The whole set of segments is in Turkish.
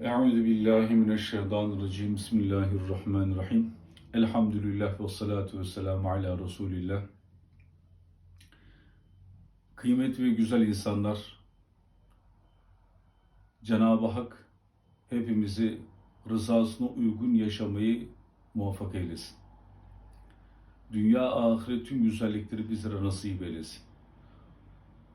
Euzu billahi mineşşeytanirracim. Bismillahirrahmanirrahim. Elhamdülillah ve salatu ve selamu ala Resulillah. Kıymetli ve güzel insanlar, Cenab-ı Hak hepimizi rızasına uygun yaşamayı muvaffak eylesin. Dünya ahiret tüm güzellikleri bizlere nasip eylesin.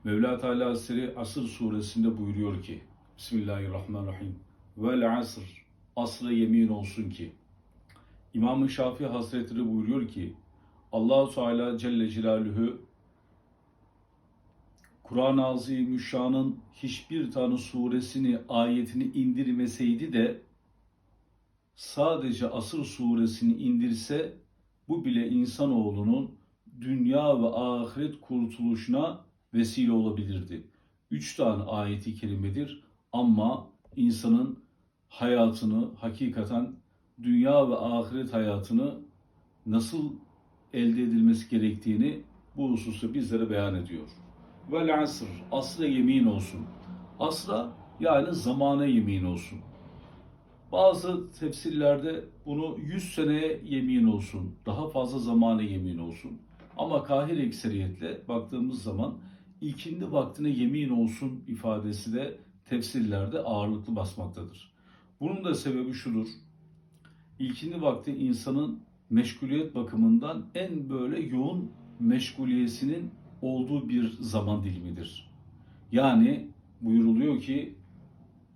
Mevla Teala Hazretleri Asır suresinde buyuruyor ki Bismillahirrahmanirrahim. Vel asr, asra yemin olsun ki. İmam-ı Şafii Hazretleri buyuruyor ki allah Teala Celle Celaluhu Kur'an-ı Azimüşşan'ın hiçbir tane suresini, ayetini indirmeseydi de sadece Asır suresini indirse bu bile insanoğlunun dünya ve ahiret kurtuluşuna vesile olabilirdi. Üç tane ayeti kerimedir ama insanın hayatını hakikaten dünya ve ahiret hayatını nasıl elde edilmesi gerektiğini bu hususu bizlere beyan ediyor. Vel asr, asra yemin olsun. Asra yani zamana yemin olsun. Bazı tefsirlerde bunu 100 seneye yemin olsun, daha fazla zamana yemin olsun. Ama kahir ekseriyetle baktığımız zaman ilkindi vaktine yemin olsun ifadesi de tefsirlerde ağırlıklı basmaktadır. Bunun da sebebi şudur. İlkindi vakti insanın meşguliyet bakımından en böyle yoğun meşguliyesinin olduğu bir zaman dilimidir. Yani buyuruluyor ki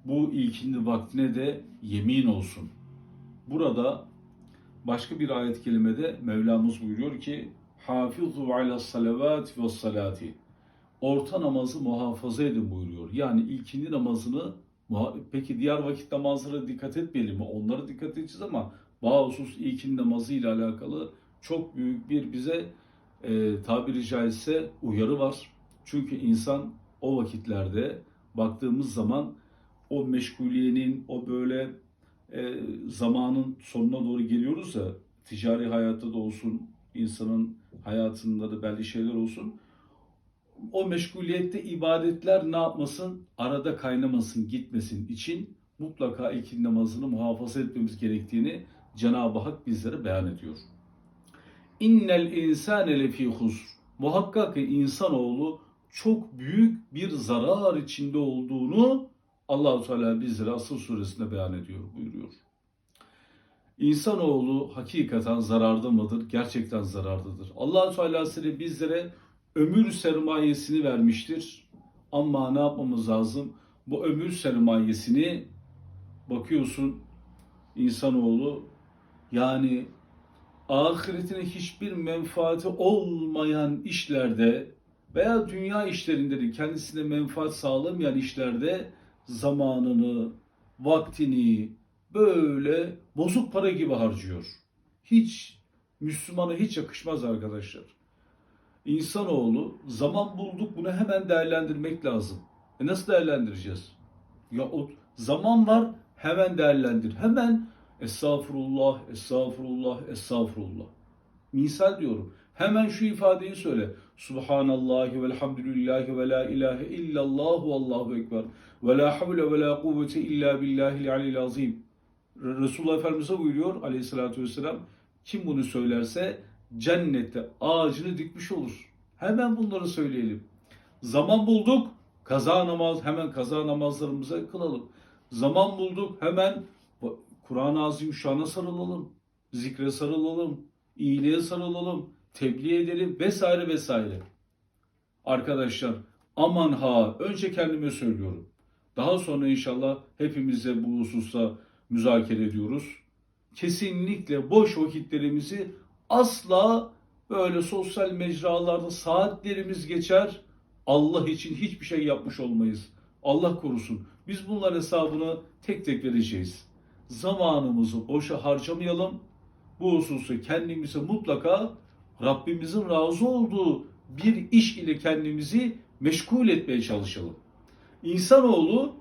bu ilkindi vaktine de yemin olsun. Burada başka bir ayet kelimede Mevlamız buyuruyor ki Hafizu ala salavat ve salati orta namazı muhafaza edin buyuruyor. Yani ilkindi namazını peki diğer vakit namazlara dikkat etmeyelim mi? Onlara dikkat edeceğiz ama bazı husus ilkindi namazı ile alakalı çok büyük bir bize e, tabiri caizse uyarı var. Çünkü insan o vakitlerde baktığımız zaman o meşguliyenin, o böyle e, zamanın sonuna doğru geliyoruz ya, ticari hayatta da olsun, insanın hayatında da belli şeyler olsun. O meşguliyette ibadetler ne yapmasın? Arada kaynamasın, gitmesin için mutlaka ilkin namazını muhafaza etmemiz gerektiğini Cenab-ı Hak bizlere beyan ediyor. İnnel insane lefî husr. Muhakkak ki insanoğlu çok büyük bir zarar içinde olduğunu Allahu Teala bizlere Asıl suresinde beyan ediyor, buyuruyor. İnsanoğlu hakikaten zararda mıdır? Gerçekten zarardadır. Allahu Teala bizlere ömür sermayesini vermiştir. Ama ne yapmamız lazım? Bu ömür sermayesini bakıyorsun insanoğlu yani ahiretine hiçbir menfaati olmayan işlerde veya dünya işlerinde de kendisine menfaat sağlamayan işlerde zamanını, vaktini böyle bozuk para gibi harcıyor. Hiç Müslümana hiç yakışmaz arkadaşlar. İnsanoğlu zaman bulduk bunu hemen değerlendirmek lazım. E nasıl değerlendireceğiz? Ya o zaman var hemen değerlendir. Hemen estağfurullah, estağfurullah, estağfurullah. Misal diyorum. Hemen şu ifadeyi söyle. Subhanallahi velhamdülillahi ve la ilahe illallah ve allahu ekber. Ve la havle ve la kuvvete illa billahil alil azim. Resulullah Efendimiz'e buyuruyor aleyhissalatü vesselam. Kim bunu söylerse cennette ağacını dikmiş olur. Hemen bunları söyleyelim. Zaman bulduk, kaza namaz, hemen kaza namazlarımıza kılalım. Zaman bulduk, hemen Kur'an-ı Azimüşşan'a sarılalım, zikre sarılalım, iyiliğe sarılalım, tebliğ edelim vesaire vesaire. Arkadaşlar aman ha önce kendime söylüyorum. Daha sonra inşallah hepimize bu hususta müzakere ediyoruz. Kesinlikle boş vakitlerimizi asla böyle sosyal mecralarda saatlerimiz geçer. Allah için hiçbir şey yapmış olmayız. Allah korusun. Biz bunlar hesabını tek tek vereceğiz. Zamanımızı boşa harcamayalım. Bu hususu kendimize mutlaka Rabbimizin razı olduğu bir iş ile kendimizi meşgul etmeye çalışalım. İnsanoğlu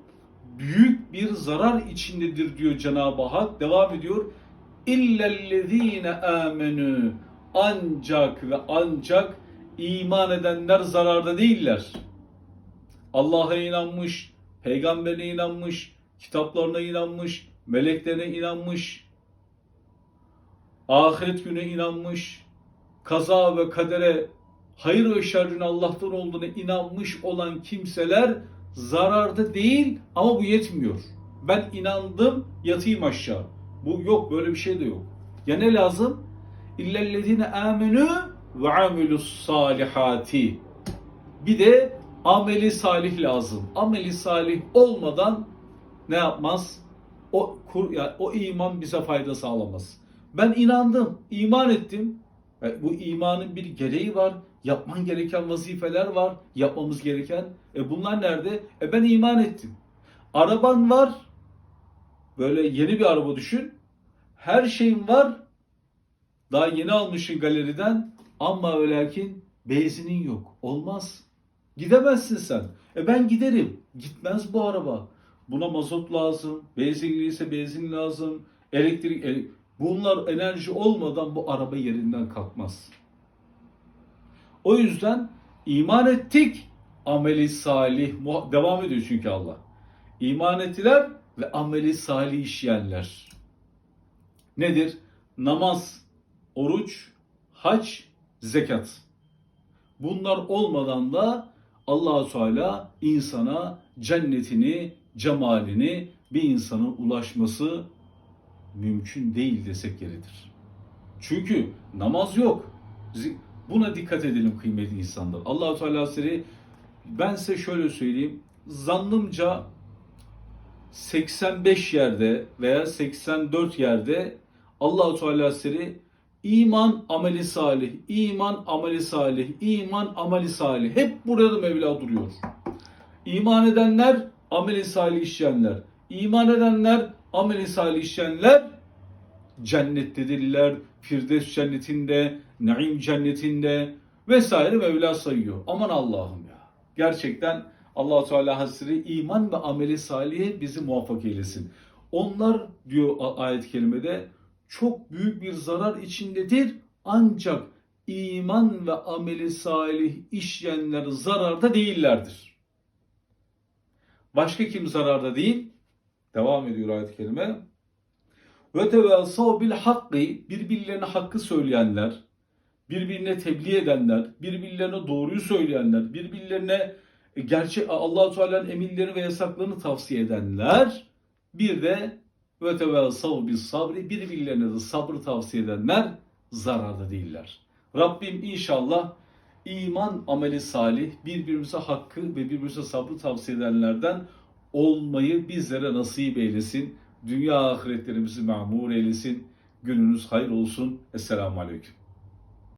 büyük bir zarar içindedir diyor Cenab-ı Hak. Devam ediyor. İllellezine amenü ancak ve ancak iman edenler zararda değiller. Allah'a inanmış, peygamberine inanmış, kitaplarına inanmış, meleklerine inanmış, ahiret güne inanmış, kaza ve kadere hayır ve şerrin Allah'tan olduğuna inanmış olan kimseler zararda değil ama bu yetmiyor. Ben inandım yatayım aşağı. Bu yok böyle bir şey de yok. Ya ne lazım? İllellezine amenu ve amilus salihati. Bir de ameli salih lazım. Ameli salih olmadan ne yapmaz? O kur, yani o iman bize fayda sağlamaz. Ben inandım, iman ettim. E, bu imanın bir gereği var. Yapman gereken vazifeler var. Yapmamız gereken. E bunlar nerede? E ben iman ettim. Araban var. Böyle yeni bir araba düşün. Her şeyin var. Daha yeni almışsın galeriden. Ama ve benzinin yok. Olmaz. Gidemezsin sen. E ben giderim. Gitmez bu araba. Buna mazot lazım. Benzinliyse benzin lazım. Elektrik. ele- Bunlar enerji olmadan bu araba yerinden kalkmaz. O yüzden iman ettik. Ameli salih. Devam ediyor çünkü Allah. İman ettiler ve ameli salih işleyenler. Nedir? Namaz, oruç, hac, zekat. Bunlar olmadan da Allahu Teala insana cennetini, cemalini bir insanın ulaşması mümkün değil desek yeridir. Çünkü namaz yok. Buna dikkat edelim kıymetli insanlar. Allahu Teala Hazretleri ben size şöyle söyleyeyim. Zannımca 85 yerde veya 84 yerde Allahu Teala Hazretleri iman ameli salih, iman ameli salih, iman ameli salih. Hep burada Mevla duruyor. İman edenler ameli salih işleyenler. İman edenler ameli salih işleyenler cennettedirler. Firdevs cennetinde, Naim cennetinde vesaire Mevla sayıyor. Aman Allah'ım ya. Gerçekten allah Teala Hazretleri iman ve ameli salihe bizi muvaffak eylesin. Onlar diyor ayet-i kerimede çok büyük bir zarar içindedir. Ancak iman ve ameli salih işleyenler zararda değillerdir. Başka kim zararda değil? Devam ediyor ayet-i kerime. Ve tevasav bil hakkı birbirlerine hakkı söyleyenler, birbirine tebliğ edenler, birbirlerine doğruyu söyleyenler, birbirlerine gerçek Allahu Teala'nın emirleri ve yasaklarını tavsiye edenler, bir de ve tevasav bil sabri birbirlerine de sabrı tavsiye edenler zararda değiller. Rabbim inşallah iman ameli salih, birbirimize hakkı ve birbirimize sabrı tavsiye edenlerden olmayı bizlere nasip eylesin. Dünya ahiretlerimizi mamur eylesin. Gününüz hayır olsun. Esselamu Aleyküm.